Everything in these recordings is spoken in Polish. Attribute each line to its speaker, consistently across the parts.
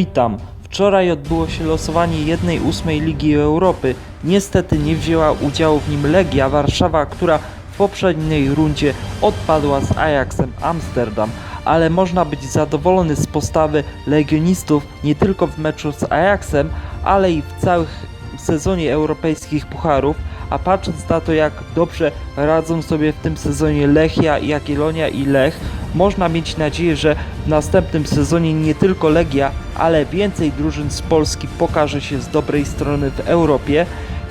Speaker 1: Witam. Wczoraj odbyło się losowanie jednej ósmej Ligi Europy. Niestety nie wzięła udziału w nim Legia Warszawa, która w poprzedniej rundzie odpadła z Ajaxem Amsterdam. Ale można być zadowolony z postawy legionistów nie tylko w meczu z Ajaxem, ale i w całych sezonie europejskich pucharów. A patrząc na to, jak dobrze radzą sobie w tym sezonie Lechia, Jagiellonia i Lech, można mieć nadzieję, że w następnym sezonie nie tylko Legia, ale więcej drużyn z Polski pokaże się z dobrej strony w Europie.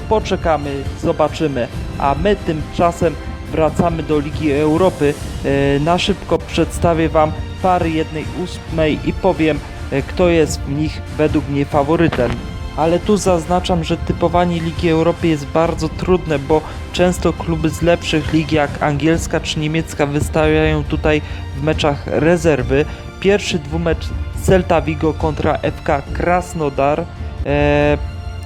Speaker 1: Poczekamy, zobaczymy, a my tymczasem wracamy do Ligi Europy. E, Na szybko przedstawię Wam pary jednej ósmej i powiem, e, kto jest w nich według mnie faworytem. Ale tu zaznaczam, że typowanie Ligi Europy jest bardzo trudne, bo często kluby z lepszych lig jak angielska czy niemiecka wystawiają tutaj w meczach rezerwy. Pierwszy dwumecz Celta Vigo kontra FK Krasnodar. E,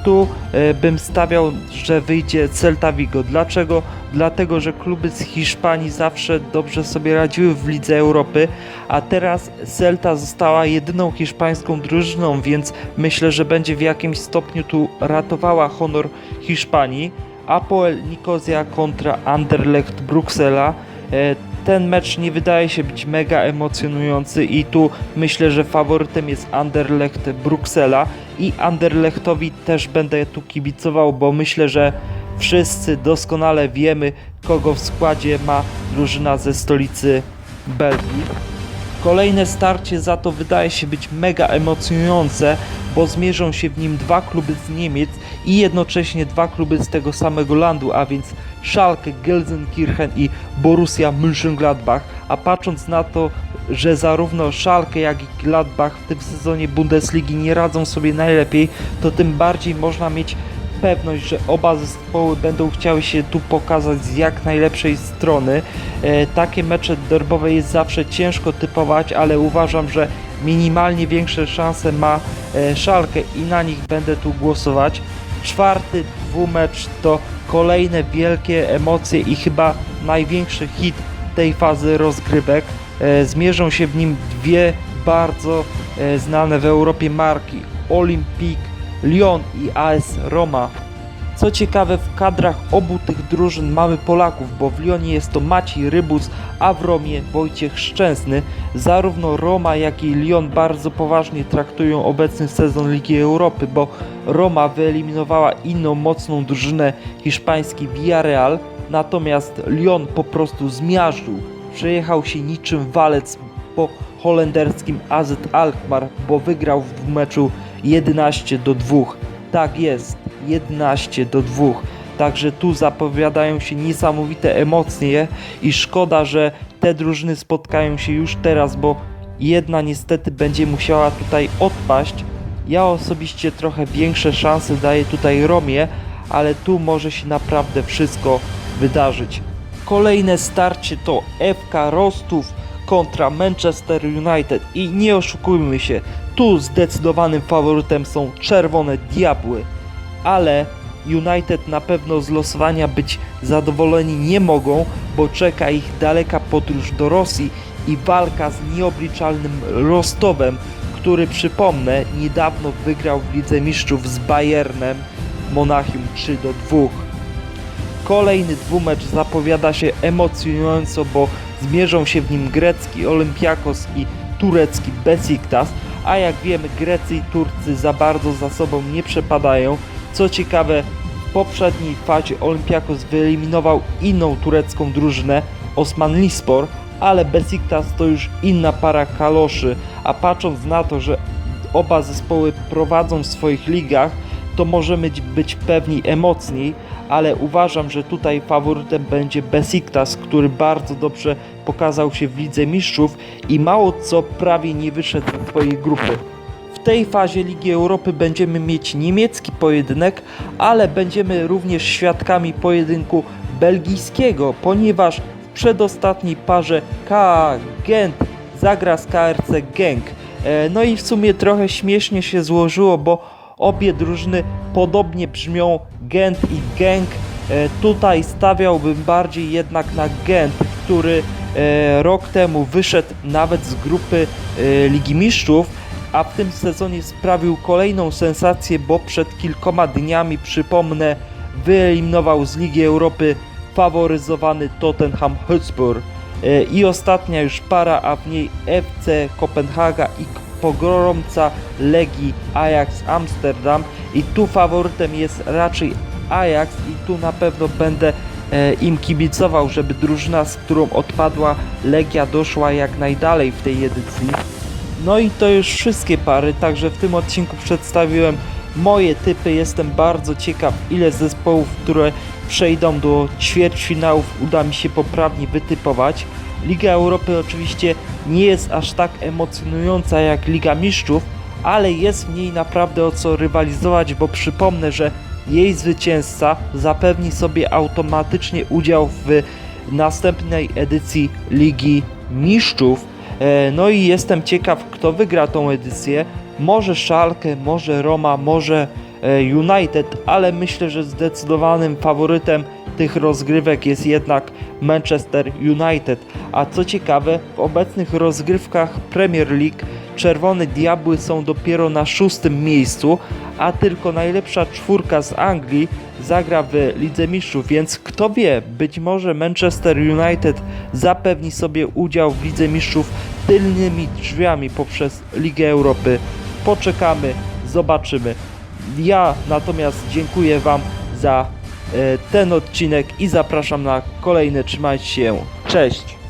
Speaker 1: tu e, bym stawiał, że wyjdzie Celta Vigo. Dlaczego? Dlatego, że kluby z Hiszpanii zawsze dobrze sobie radziły w Lidze Europy, a teraz Celta została jedyną hiszpańską drużyną, więc myślę, że będzie w jakimś stopniu tu ratowała honor Hiszpanii. Apoel Nikozja kontra Anderlecht Bruksela. Ten mecz nie wydaje się być mega emocjonujący i tu myślę, że faworytem jest Anderlecht Bruksela i Anderlechtowi też będę tu kibicował, bo myślę, że wszyscy doskonale wiemy, kogo w składzie ma drużyna ze stolicy Belgii. Kolejne starcie za to wydaje się być mega emocjonujące, bo zmierzą się w nim dwa kluby z Niemiec i jednocześnie dwa kluby z tego samego landu, a więc Schalke, Gelsenkirchen i Borussia Mönchengladbach. A patrząc na to, że zarówno Schalke jak i Gladbach w tym sezonie Bundesligi nie radzą sobie najlepiej, to tym bardziej można mieć pewność, że oba zespoły będą chciały się tu pokazać z jak najlepszej strony. E, takie mecze derbowe jest zawsze ciężko typować, ale uważam, że minimalnie większe szanse ma e, Szalkę i na nich będę tu głosować. Czwarty dwumecz to kolejne wielkie emocje i chyba największy hit tej fazy rozgrywek. E, zmierzą się w nim dwie bardzo e, znane w Europie marki Olympique Lyon i AS Roma. Co ciekawe, w kadrach obu tych drużyn mamy Polaków, bo w Lyonie jest to Maciej Rybus, a w Romie Wojciech Szczęsny. Zarówno Roma, jak i Lyon bardzo poważnie traktują obecny sezon Ligi Europy, bo Roma wyeliminowała inną mocną drużynę hiszpański Villarreal, natomiast Lyon po prostu zmiażdżył. Przejechał się niczym walec po holenderskim AZ Alkmaar, bo wygrał w meczu 11 do 2. Tak jest, 11 do 2. Także tu zapowiadają się niesamowite emocje i szkoda, że te drużyny spotkają się już teraz, bo jedna niestety będzie musiała tutaj odpaść. Ja osobiście trochę większe szanse daję tutaj Romie, ale tu może się naprawdę wszystko wydarzyć. Kolejne starcie to FK Rostów kontra Manchester United i nie oszukujmy się, tu zdecydowanym faworytem są czerwone diabły, ale United na pewno z losowania być zadowoleni nie mogą, bo czeka ich daleka podróż do Rosji i walka z nieobliczalnym Rostowem, który przypomnę niedawno wygrał w Lidze Mistrzów z Bayernem Monachium 3 do 2. Kolejny dwumecz zapowiada się emocjonująco, bo zmierzą się w nim grecki Olympiakos i turecki Besiktas, a jak wiemy Grecy i Turcy za bardzo za sobą nie przepadają. Co ciekawe, w poprzedniej fazie Olympiakos wyeliminował inną turecką drużynę, Osman Lispor, ale Besiktas to już inna para kaloszy, a patrząc na to, że oba zespoły prowadzą w swoich ligach, to możemy być pewni emocniej, ale uważam, że tutaj faworytem będzie Besiktas, który bardzo dobrze pokazał się w Lidze Mistrzów i mało co prawie nie wyszedł z swojej grupy. W tej fazie Ligi Europy będziemy mieć niemiecki pojedynek, ale będziemy również świadkami pojedynku belgijskiego, ponieważ w przedostatniej parze KA Gent zagra z KRC Genk. E, No i w sumie trochę śmiesznie się złożyło, bo obie drużyny podobnie brzmią Gent i Genk. E, Tutaj stawiałbym bardziej jednak na Gent, który e, rok temu wyszedł nawet z grupy Ligi Mistrzów a w tym sezonie sprawił kolejną sensację, bo przed kilkoma dniami, przypomnę, wyeliminował z Ligi Europy faworyzowany Tottenham Hotspur. E, I ostatnia już para, a w niej FC Kopenhaga i pogromca Legii Ajax Amsterdam. I tu faworytem jest raczej Ajax i tu na pewno będę e, im kibicował, żeby drużyna, z którą odpadła Legia doszła jak najdalej w tej edycji. No i to już wszystkie pary, także w tym odcinku przedstawiłem moje typy. Jestem bardzo ciekaw, ile zespołów, które przejdą do ćwierćfinałów, uda mi się poprawnie wytypować. Liga Europy oczywiście nie jest aż tak emocjonująca jak Liga Mistrzów, ale jest w niej naprawdę o co rywalizować, bo przypomnę, że jej zwycięzca zapewni sobie automatycznie udział w następnej edycji Ligi Mistrzów. E, No i jestem ciekaw, kto wygra tą edycję. Może Schalke, może Roma, może e, United, ale myślę, że zdecydowanym faworytem tych rozgrywek jest jednak Manchester United. A co ciekawe, w obecnych rozgrywkach Premier League Czerwone Diabły są dopiero na szóstym miejscu, a tylko najlepsza czwórka z Anglii zagra w Lidze Mistrzów, więc kto wie, być może Manchester United zapewni sobie udział w Lidze Mistrzów tylnymi drzwiami poprzez Ligę Europy. Poczekamy, zobaczymy. Ja natomiast dziękuję Wam za ten odcinek i zapraszam na kolejny. Trzymajcie się. Cześć!